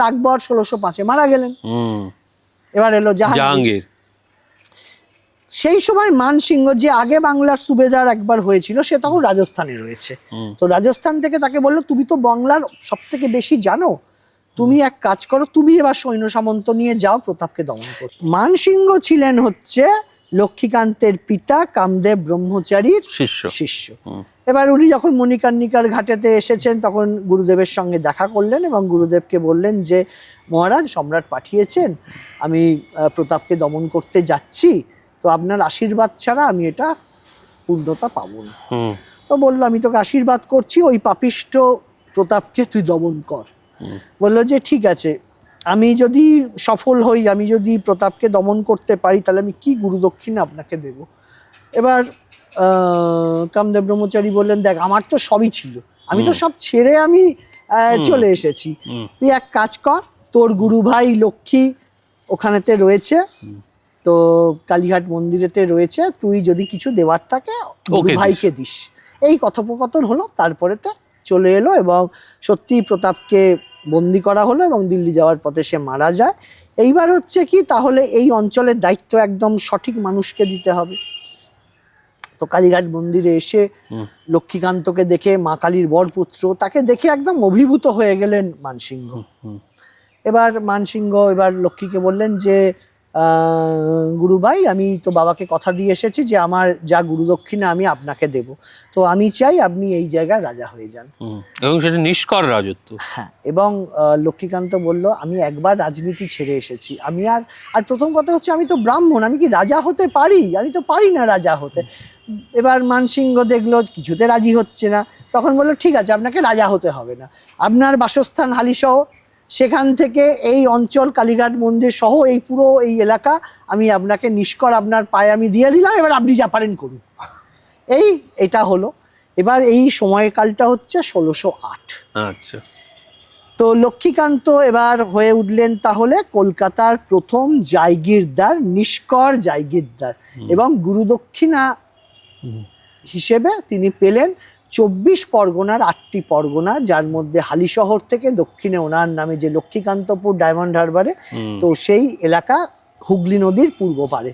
আকবর ষোলোশো পাঁচে মারা গেলেন। এবার এলো জাহাঙ্গীর। জাহাঙ্গীর। সেই সময় মানসিংহ যে আগে বাংলার সুবেদার একবার হয়েছিল সে তখন রাজস্থানে রয়েছে। তো রাজস্থান থেকে তাকে বলল তুমি তো বাংলার সব থেকে বেশি জানো? তুমি এক কাজ করো তুমি এবার সৈন্য সামন্ত নিয়ে যাও প্রতাপকে দমন করো। মানসিংহ ছিলেন হচ্ছে লক্ষ্মীকান্তের পিতা কামদেব ব্রহ্মচারীর শিষ্য। শিষ্য। এবার উনি যখন মণিকর্ণিকার ঘাটেতে এসেছেন তখন গুরুদেবের সঙ্গে দেখা করলেন এবং গুরুদেবকে বললেন যে মহারাজ সম্রাট পাঠিয়েছেন আমি প্রতাপকে দমন করতে যাচ্ছি তো আপনার আশীর্বাদ ছাড়া আমি এটা পূর্ণতা পাবো না। হুম। তো বলল আমি তোকে আশীর্বাদ করছি ওই পাপিষ্ট প্রতাপকে তুই দমন কর। বলল যে ঠিক আছে আমি যদি সফল হই আমি যদি প্রতাপকে দমন করতে পারি তাহলে আমি কি গুরুদক্ষিণা আপনাকে দেব? এবার কামদেব ব্রহ্মচারী বললেন দেখ আমার তো সবই ছিল। আমি তো সব ছেড়ে আমি চলে এসেছি। তুই এক কাজ কর তোর গুরু ভাই লক্ষ্মী ওখানেতে রয়েছে তো কালীঘাট মন্দিরেতে রয়েছে তুই যদি কিছু দেওয়ার থাকে গুরু। ভাইকে দিস। এই কথোপকথন হলো তারপরেতে চলে এলো এবং সত্যি প্রতাপকে বন্দি করা হলো এবং দিল্লি যাওয়ার পথে সে মারা যায়। এইবার হচ্ছে কি তাহলে এই অঞ্চলের দায়িত্ব একদম সঠিক মানুষকে দিতে হবে। তো কালীঘাট মন্দিরে এসে লক্ষ্মীকান্তকে দেখে মা কালীর বরপুত্র তাকে দেখে একদম অভিভূত হয়ে গেলেন মানসিংহ। এবার মানসিংহ এবার লক্ষ্মীকে বললেন যে আহ, গুরু ভাই আমি তো বাবাকে কথা দিয়ে এসেছি যে আমার যা গুরুদক্ষিণা আমি আপনাকে দেব। তো আমি চাই আপনি এই জায়গায় রাজা হয়ে যান। এবং সেটা নিষ্কর রাজত্ব। হ্যাঁ এবং লক্ষ্মীকান্ত বলল আমি একবার রাজনীতি ছেড়ে এসেছি। আমি আর আর প্রথম কথা হচ্ছে আমি তো ব্রাহ্মণ আমি কি রাজা হতে পারি? আমি তো পারি না রাজা হতে। এবার মানসিংহ দেখল কিছুতে রাজি হচ্ছে না। তখন বলল ঠিক আছে আপনাকে রাজা হতে হবে না। আপনার বাসস্থান হালিশহর সেখান থেকে এই অঞ্চল কালীঘাট মন্দির সহ এই পুরো এই এলাকা আমি আপনাকে নিষ্কর আপনার পায়ে আমি দিয়ে দিলাম এবার আপনি যা পারেন করুন। এই এটা হলো। এবার এই সময়কালটা হচ্ছে ষোলোশো আট। আচ্ছা। তো লক্ষ্মীকান্ত এবার হয়ে উঠলেন তাহলে কলকাতার প্রথম জায়গিরদার নিষ্কর জায়গিরদার এবং গুরুদক্ষিণা হিসেবে তিনি পেলেন চব্বিশ পরগনার আটটি পরগনা যার মধ্যে হালিশহর থেকে দক্ষিণে ওনার নামে যে লক্ষ্মীকান্তপুর ডায়মন্ড হারবারে তো সেই এলাকা হুগলি নদীর পূর্ব পারে।